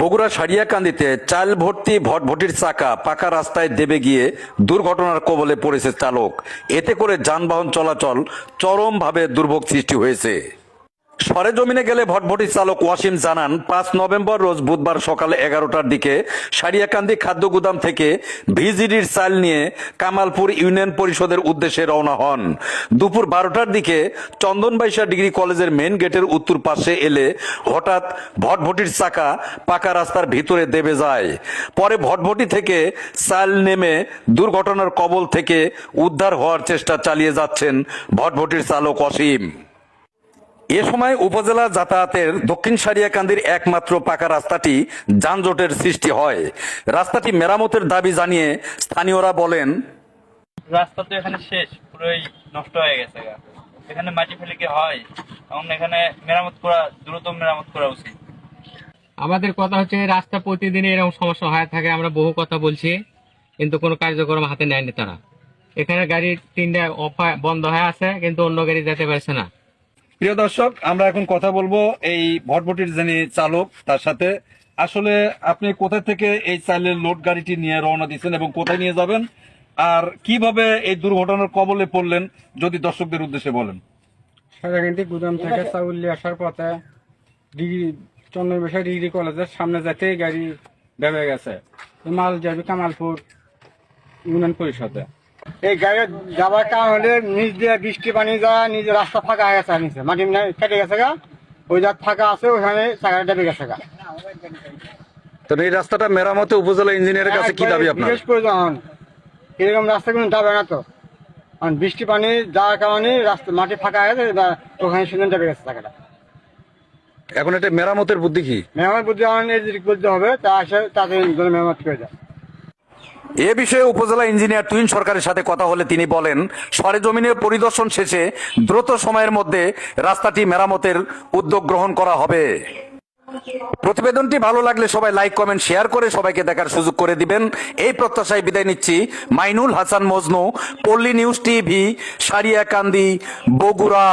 বগুড়া সারিয়াকান্দিতে চাল ভর্তি ভটভটির চাকা পাকা রাস্তায় দেবে গিয়ে দুর্ঘটনার কবলে পড়েছে চালক। এতে করে যানবাহন চলাচল চরমভাবে দুর্ভোগ সৃষ্টি হয়েছে। সরেজমিনে গেলে ভটভটির চালক ওয়াসিম জানান, পাঁচ নভেম্বর রোজ বুধবার সকাল এগারোটার দিকে সারিয়াকান্দি খাদ্য গুদাম থেকে ভিজিডির চাল নিয়ে কামালপুর ইউনিয়ন পরিষদের উদ্দেশ্যে রওনা হন। দুপুর বারোটার দিকে চন্দনবাইশা ডিগ্রি কলেজের মেন গেটের উত্তর পাশে এলে হঠাৎ ভটভটির চাকা পাকা রাস্তার ভিতরে দেবে যায়। পরে ভটভটি থেকে চাল নেমে দুর্ঘটনার কবল থেকে উদ্ধার হওয়ার চেষ্টা চালিয়ে যাচ্ছেন ভটভটির চালক অসীম এ সময় উপজেলা যাতায়াতের দক্ষিণ সারিয়াকান্দির একমাত্র পাকা রাস্তাটি যানজটের সৃষ্টি হয়। রাস্তাটি মেরামতের দাবি জানিয়ে স্থানীয়রা বলেন রাস্তা তো এখানে শেষ পুরোই নষ্ট হয়ে গেছে এখানে মাটি ফেলে কি হয়? এখন এখানে মেরামত করা দ্রুত মেরামত করা উচিত। আমাদের কথা হচ্ছে রাস্তা প্রতিদিন এরকম সমস্যা হয়ে থাকে আমরা বহু কথা বলছি কিন্তু কোনো কার্যক্রম হাতে নেয়নি তারা। এখানে গাড়ি তিনটা অফ বন্ধ হয়ে আছে কিন্তু অন্য গাড়ি যেতে পারছে না। প্রিয় দর্শক, আমরা এখন কথা বলব এই ভটভটির যিনি চালক, তার সাথে। আসলে আপনি কোথা থেকে এই চাইলের লোড গাড়িটি নিয়ে রওনা দিচ্ছেন এবং কোথায় নিয়ে যাবেন? আর কীভাবে এই দুর্ঘটনার কবলে পড়লেন, যদি দর্শকদের উদ্দেশ্যে বলেন। গুদাম থেকে চাউল আসার পথে ডিগ্রি চন্দ্রবেশা ডিগ্রি কলেজের সামনে যেতেই গাড়ি ডেবে গেছে। মাল যাবে কামালপুর ইউনিয়ন পরিষদে। এই গাড়ি যাবার কারণ হলে নিচ দিয়ে বৃষ্টি পানি যা নিজ রাস্তা ফাঁকা হয়ে গেছে নিচে। মাটি কেটে গেছে গা। ওই জাত ফাঁকা আছে ওখানে চাকাটা ডেবে গেছে গা। তো এই রাস্তাটা মেরামতে উপজেলা ইঞ্জিনিয়ারের কাছে কি দাবি আপনার? বিশেষ প্রয়োজন। এরকম রাস্তা কোনো না তো। কারণ বৃষ্টি পানি যাওয়ার কারণে রাস্তা মাটি ফাঁকা হয়ে গেছে ওখানে ডেবে গেছে চাকাটা। এখন এটা মেরামতের বুদ্ধি কি? মেহমান বুদ্ধি আমাদের বলতে হবে তা আসে তাদের মেহনত করে দেয় এ বিষয়ে উপজেলা ইঞ্জিনিয়ার তুইন সরকারের সাথে কথা হলে তিনি বলেন সরেজমিনের পরিদর্শন শেষে দ্রুত সময়ের মধ্যে রাস্তাটি মেরামতের উদ্যোগ গ্রহণ করা হবে। প্রতিবেদনটি ভালো লাগলে সবাই লাইক, কমেন্ট, শেয়ার করে সবাইকে দেখার সুযোগ করে দিবেন। এই প্রত্যাশায় বিদায় নিচ্ছি। মাইনুল হাসান মজনু, পল্লী নিউজ টিভি, সারিয়াকান্দি, বগুড়া।